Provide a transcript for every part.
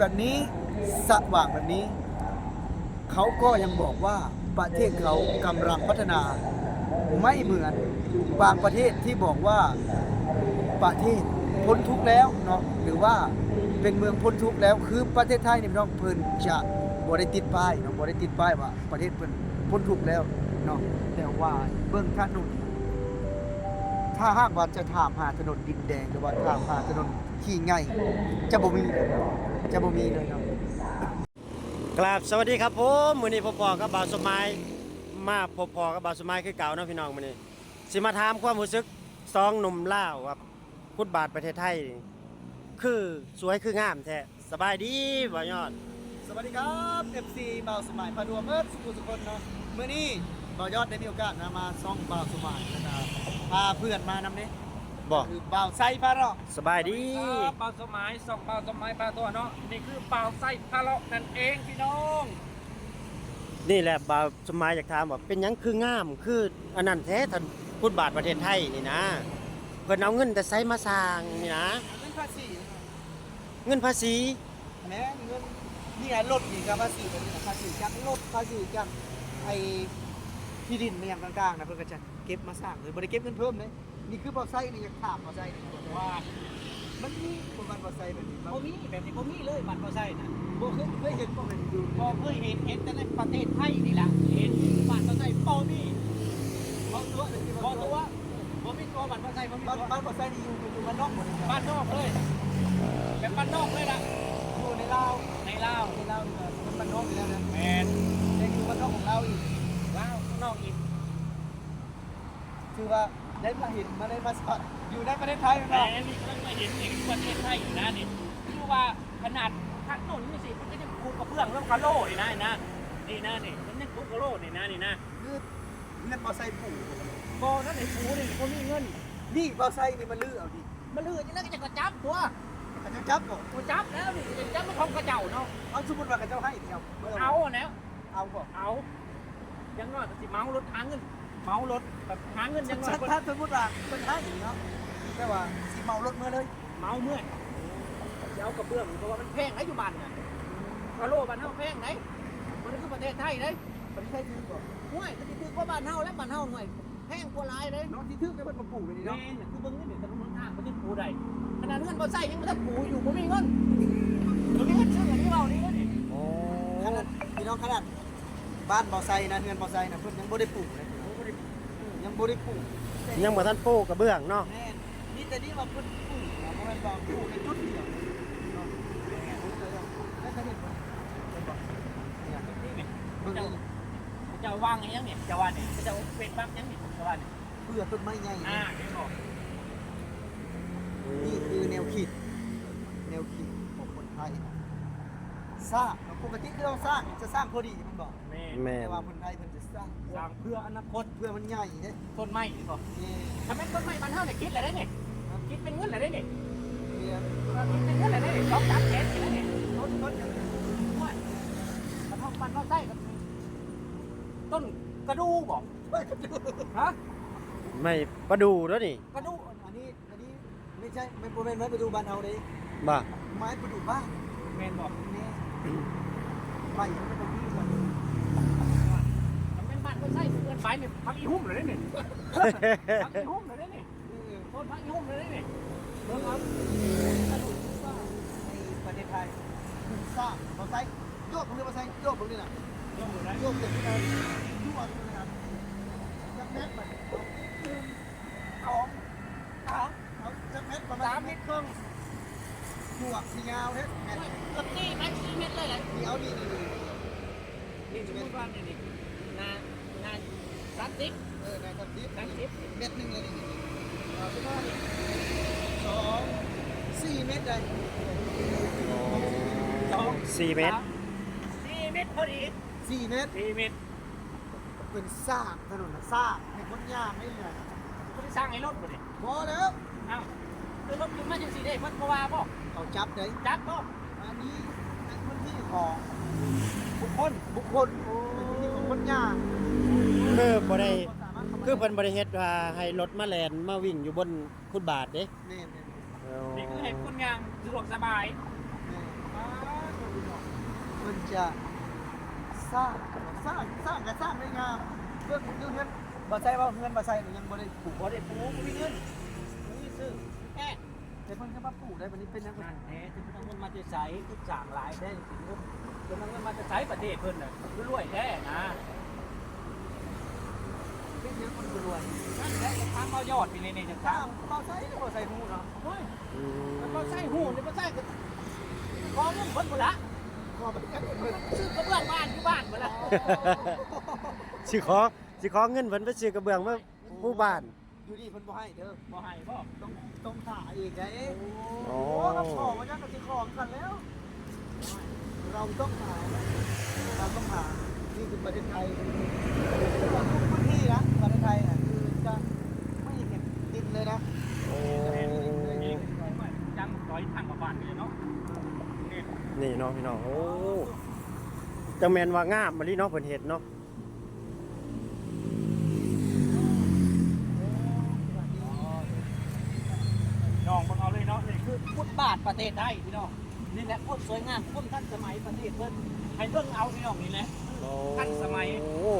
แบบนี้สว่างแบบนี้ เขาก็ยังบอกว่าประเทศเขากำลังพัฒนา ไม่เหมือนบางประเทศที่บอกว่าประเทศพ้นทุกข์แล้วเนาะหรือว่าเป็นเมืองพ้นทุกข์แล้ว คือประเทศไทยนี่พี่น้องเพิ่นจะบ่ได้ติดป้ายเนาะบ่ได้ติดป้ายว่าประเทศเพิ่นพ้นทุกข์แล้วเนาะแต่ว่าเบิ่งถนนถ้าหากว่าจะถามหาถนนดินแดงหรือว่าถามหาถนน ที่ง่ายจะบ่มีเลยจะบ่มีเลยเนาะกราบสวัสดีครับผมมื้อนี้พบพอกับบ่าวสมัยมาพบพอกับบ่าวสมัยคือเก่าเนาะพี่น้องมื้อนี้สิมาถามความรู้สึกสองหนุ่มลาวครับพุทธบาทประเทศไทย คือสวยคืองามแท้สบายดีบ่ยอด สวัสดีครับ FC บ่าวสมัยพาดวงเอิร์ดสุขุมสุคนเนาะมื้อนี้บ่าวยอดได้มีโอกาสนะมาซ่องบ่าวสมัยนะครับพาเพื่อนมานำนี้ บ่คือบ่าวไซพาเราะสบายดีครับเปล่าสมัยสองเปล่าสมัยปลาตัวเนาะนี่คือเปล่าไส้พะเลาะนั่นเองพี่น้องนี่แหละบ่าวสมัยอยากถามว่าเป็นหยังคืองามคืออันนั้นแท้ท่านพุทธบาทประเทศไทยนี่นะเพิ่นเอาเงินแต่ใช้มาสร้างนี่นะเงินภาษีเงินภาษีแหม้เงินนี่ไงรถนี่ครับภาษีแบบนี้นะภาษีจากรถภาษีจากไอ้ที่ดินเนี่ยอย่างต่างๆนะเพิ่นก็จะเก็บมาสร้างเลยบ่ได้เก็บเงินเพิ่มเลย นี่คือบ่าวไซนี่อยากถามบ่าวไซนี่บอกว่าว่า มันมีประมาณบ่าวไซแบบนี้บ่โมมีแบบนี้โมมีเลยบัตรบ่ใช่นะบ่เคยเคยเห็นบ่เป็นอยู่พอเคยเห็นเห็นแต่ในประเทศไทยนี่แหละเห็นบัตรบ่ใช่โมมีบ่ตัวเลยที่พบ่อตัตัววโมมีตัวบัตรบ่ใช่โมมีบ้านตัวบ้านบ่าวไซนี่อยู่อยู่บ้านนอกหมดเลยครับบ้านนอกเลยแบบบ้านนอกเลยล่ะอยู่ในลาวในลาวในลาวเนี่ยมันบ้านนอกอยู่แล้วนะแมนยังอยู่บ้านนอกของเราอีกลาวข้างนอกอีก คือว่า ได้มาเห็นมาได้มาสัมผัสอยู่ในประเทศไทยแมเนาะนนี่กำลังมาเห็นนี่ประเทศไทยอยู่นะนี่คือว่าขนาดถนนนี่สิมันก็จะคูกระเบื้องแล้วคาโล่นี่นะนะนี่นะนี่มันยังคูกระโล่นี่นะนี่นะคือเงินบอไซปู่บอนั่นไอ้ปูนี่คนมีเงินนี่บอไซนี่มันลื้อเอาดิมาลือจะนั่นก็จะกระจับตัวเขาจะจับบอกกูจับแล้วนี่จะจับมันของกระเจ้าเนาะเอาสมมติว่าเขาเจ้าให้เดียวเอาแล้วเอาบอกเอาอยังน้อยก็สิเมารถหาเงิน เมารถแบบหาเงินอยังน้อยถ้าคนถ้าสมมติว่าเป็นให้เนาะแต่ว่าสีเมารถเมื่อเลยเมาเมื่อยจะเอากระเบื้องเพราะว่ามันแพงไอ้อยู่บ้านเนี่ยกะโลบ้านเฮาแพงไหนมันคือประเทศไทยเด้ประเทศไทยถือก่อนห่วยก็สิถือกว่าบ้านเฮาแล้วบ้านเฮาหน่อยแพงกว่าหลายเด้น้องที่ถือได้เป็นมาปู่ไปนี่แม่เนาะนคือเบิ่งเงินเดี๋ยวถนนหนทางบ่ได้ปูได้ขนาดเงินบ่ใส่ยังบ่ได้ปูอยู่บ่มีเงินบ่มีเงินซื้ออันนี้เว้านี่เด้อนี่โอ้ขนาดพี่น้องขนาดบ้านบอไซนะเงินบอไซนะเพิ่นยังบ่ได้ปลูกเลยยัง บ่ได้ปลูกยังบ่ทันปูกระเบื้องเนาะแม่นนี่แต่นี่ว่าเพิ่นปลูกนะเพราะมันบอกปลูกในจุดเดียวเนาะแล้วก็เห็นบ่เห็นบ่เนี่ยนี่แหละเบิ่งเจ้านี่เจ้าวางอย่างเนี่ยเจ้าว่าเนี่ยเจ้าเป็นปั๊บยังเนี่ยเจ้าว่าเนี่ยเพื่อต้นไม้ใหญ่อ่าเดี๋ยวบอกนี่คือแนวคิด แนวคิดของคนไทย สร้างปกติคือเราสร้างจะสร้างพอดีมันบอกแม่แม่แต่นว่าคนไทยเพิ่นจะสร้างสร้างเพื่ออนาคตเพื่อมันใหญ่เด้ต้นไม้ดีกว่านี่ทำไมต้นไม้บ้านเฮาเนี่ยคิดอะไรได้เนี่ยคิดเป็นเงินอะไรได้เนี่ยเรียนคิดเป็นเงินอะไรได้เนี่ยสองสามแสนอะไรได้เนี่ยต้นต้นอย่างนี้ว่าบ้านเฮาบ้านเฮาใส่กับต้นกระดูบอกเฮ้ยกระดูกฮะไม่ประดูแล้วนี่กระดูอันนี้อันนี้ไม่ใช่ไม่บ่แม่นไม้ประดูบ้านเฮาเด้บ่ไม้ประดูบ้านแมนบอกนี่ ไม้มันเป็นที่ก่อนมันเป็นบ้านคนใส่เงินไปเนี่ยพักอีหุ่มเลยเนี่ยพักอีหุ่มเลยเนี่ยนี่ต้นพักอีหุ่มเลยเนี่ยเบิ่งครับกระดูกสร้างในประเทศไทยสร้างบ่ใส่โยกผมเรียกว่าใส่โยกผมนี่นะลองดูนโยกเต็มที่เลยทุกวันนะครับจักแม็กมันสองสามเอาจักแม็กประมาณ สามเมตรครึ่ง หม วกสียาวเนี่ยแม็กเกือบสี่เมตรสี่เมตรเลยแหละนี่เอาดีดีดีนี่สมมติว่าเนี่ยนี่นานาสามสิบเออในครับดิฟสามสิบเม็ดหนึ่งเลยนี่เอาไปว่าสองสี่เม็ดเลยสองสี่เมตรสาสี่เมตรพอดีสี่เม็ดสี่เมตรเป็นซากถนนน่ะซากในคนยากไม่เหนื่อยก็ได้สร้างไอ้รถบ่เนี่ยพอแล้วเอ้า คือรถขึ้นมาจังสี่ได้เพิ่นบ่ว่าบ่เขาจับเลยจักบ่อันนี้เป็นพื้นที่ของบุคคลบุคคลเป็นพื้นที่ของคนยากคือบ่ได้สามารถเข้ามาคือเพิ่นบ่ได้เฮ็ดว่าให้รถมาแล่นมาวิ่งอยู่บนฟุตบาทเด้แม่แม่นี่คือให้คนงานสะดวกสบายแม่อ่าจะสร้างสร้างสร้างก็สร้างได้งามเรื่องเรื่องเงินบ่ใช่ว่าเงินบ่ใช่ยังบ่ได้ปลูกบ่ได้ปลูกบ่มีเงินบ่มีซื้อ แค่แต่เพิ่นก็มาปลูกได้บัดนี้เป็นหยังไงนั่นแท้ที่เพิ่นเอาเงินมาจะใช้คือจ้างหลายได้สิงินเพิ่นเอาเงินมาจะใช้ประเทศเพิ่นน่ะคือรวยแท้นะเป็นหยังคนรวยนั่นแหละจะทางเอายอดไปเลยนี่จะถ้าทางบ่ใช่บ่ใช่ฮู้เนาะโอ้ยมันบ่ใช่หูนี่บ่ใช่ก็ขอเงินเพิ่นพุ่นละขอไปกันเบิ่งซื้อกระเบื้องบ้านที่บ้านพุ่นละสิขอสิขอเงินเพิ่นไปซื้อกระเบื้องมาผู้บ้าน อยู่นี่เพิ่นบ่ให้เด้อบ่ให้บ่ต้องต้องถ่ายอีกไงโอ้โอ้เราขอมายังกับสิขอกันแล้ว เราต้องหาเราต้องหานี่คือประเทศไทยทุกพื้นที่นะประเทศไทยนะคือจะไม่เห็นดินเลยนะโอ้จังร้อยทางกับบ้านนี่เนาะนี่นี่เนาะพี่น้องโอ้จังแม่นว่างามมาลีเนาะเพิ่นเฮ็ดเนาะ น้องเบิ่งเอาเลยเนาะนี่คือพุทธบาทประเทศไทยพี่น้องนี่แหละโคตรสวยงามโคตรทันสมัยประเทศเพิ่นให้เบิ่งเอาพี่น้องนี่แหละโอ้ทันสมัย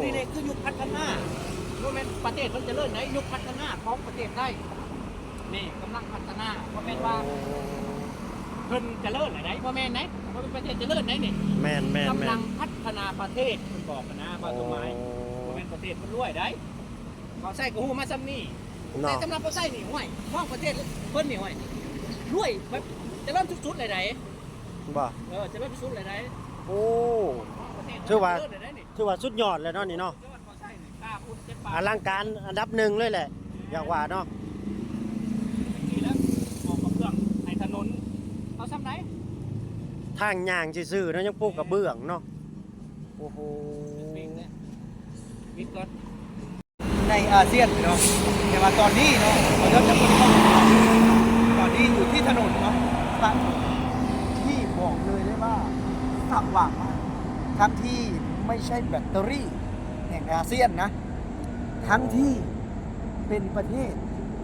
นี่เลยคือยุคพัฒนาว่าแม่นประเทศมันเจะเริ่มไหนยุคพัฒนาของประเทศได้นี่กำลังพัฒนาว่าแม่นว่าเพิ่นเจะเริ่มไหนว่าแม่นไหนว่าเป็นประเทศเจะเริ่มไหนนี่แม่นแม่นกำแม่ลันงพัฒนาประเทศคุณบอกกันนะว่าต้นไม้ว่าแม่นประเทศมันรวยได้เขาใส่กระหูมาซ้ำนี่แต่เนาะสำหรับเขาใส่นี่ห่วยห้องประเทศเพิ่นนี่ห่วย รวยแบบเจะเริ่มสุดๆเลยไหนบ่ เออเจะเริ่มสุดๆเลยไหนโอ้ประเทศถือว่าเจริญเลยได้นี่ถือว่าสุดยอดเลยเนาะนี่เนาะยอดเขาใส่นี่กล้าพูดเจ็บปากอลังการอันดับหนึ่งเลยแหละ อย่างว่าเนาะนี่แล้วบอกกับเรื่องไอ้ถนนเอาซ้ำไหนทางย่างซื่อๆเนาะยังปลูกกระเบื้องเนาะ โอ้โห วิงเนี่ยวิงก่อนในอาเซียนเนาะแต่ว่าตอนนี้เนาะเราจะพูดเข้าต อนนี้อยู่ที่ถนนเนาะตั้งที่บอกเลยได้ว่าสว่างมากทั้งที่ไม่ใช่แบตเตอรี่แห่งอาเซียนนะ ทั้งที่เป็นประเทศ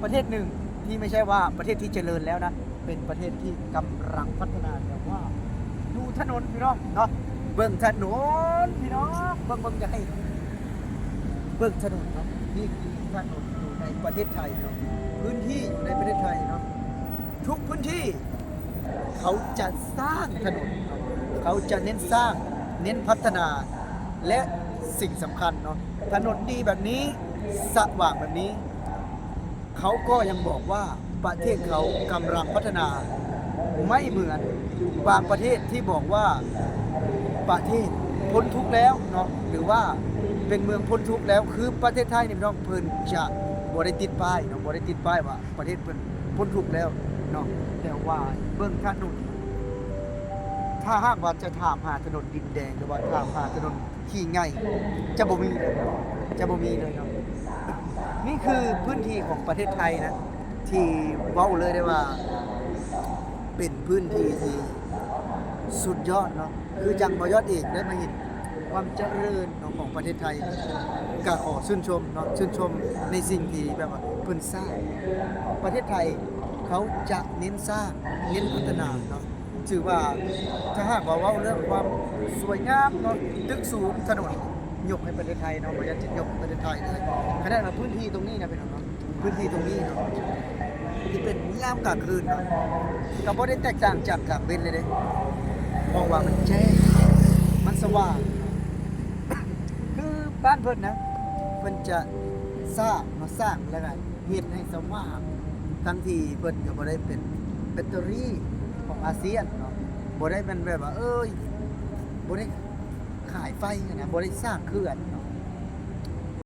ประเทศหนึ่งที่ไม่ใช่ว่าประเทศที่เจริญแล้วนะ เป็นประเทศที่กำลังพัฒนาแต่ว่า ดูถนนพี่น้องเนาะเบิ่งถนนพี่น้องเบิ่งเบิ่งจะให้เบิ่งถนนเนาะนี่คือถนนอยู่ในประเทศไทยเนาะพื้นที่อยู่ในประเทศไทยเนาะ ทุกพื้นที่ เขาจะสร้างถนน เขาจะเน้นสร้างเน้นพัฒนา และสิ่งสำคัญเนาะถนนดีแบบนี้สว่างแบบนี้ เขาก็ยังบอกว่าประเทศเขากำลังพัฒนาไม่เหมือนบางประเทศที่บอกว่าประเทศพ้นทุกแล้วเนาะหรือว่าเป็นเมืองพ้นทุกแล้ว คือประเทศไทยนี่พี่น้องเพิ่นจะบ่ได้ติดป้ายเนาะบ่ได้ติดป้ายว่าประเทศเพิ่นพ้นทุกแล้ว เนาะแต่ว่าเบิ่งถนนถ้าหากว่าจะถามหาถนนดินแดงหรือว่าถามหาถนนที่ไงจะบ่มีจะบ่มีเลยเนาะนี่คือพื้นที่ของประเทศไทยนะ ที่เว้าเลยได้ว่า เป็นพื้นที่ที่สุดยอดเนาะคือจังบอยอดเอกได้มาเห็นความเจริญของประเทศไทยก็ขอชื่นชมเนาะชื่นชมในสิ่งที่แบบว่าเพิ่นสร้างประเทศไทย เขาจะเน้นสร้างเน้นพัฒนาเนาะถือว่าถ้าหากว่าเว้าเรื่องความสวยงามเนาะตึกสูงถนนยกให้ประเทศไทยเนาะบ่อยากจะยกประเทศไทยเลยขนาดว่าพื้นที่ตรงนี้นะเป็นเนาะพื้นที่ตรงนี้เนาะที่เป็นยามกลางคืนเนาะก็บ่ได้แตกต่างจากกลางเวนเลยเด้เพราะว่ามันแจ้งมันสว่างคือบ้านเพิ่นนะเพิ่นจะสร้างมาสร้างแล้วก็เฮ็ดให้สว่าง ทั้งที่เพิ่นก็บ่ได้เป็นแบตเตอรี่ของอาเซียนเนาะบ่ได้เป็นแบบว่าเอ้ยบ่ได้ขายไฟนะบ่ได้สร้างเขื่อนเนาะ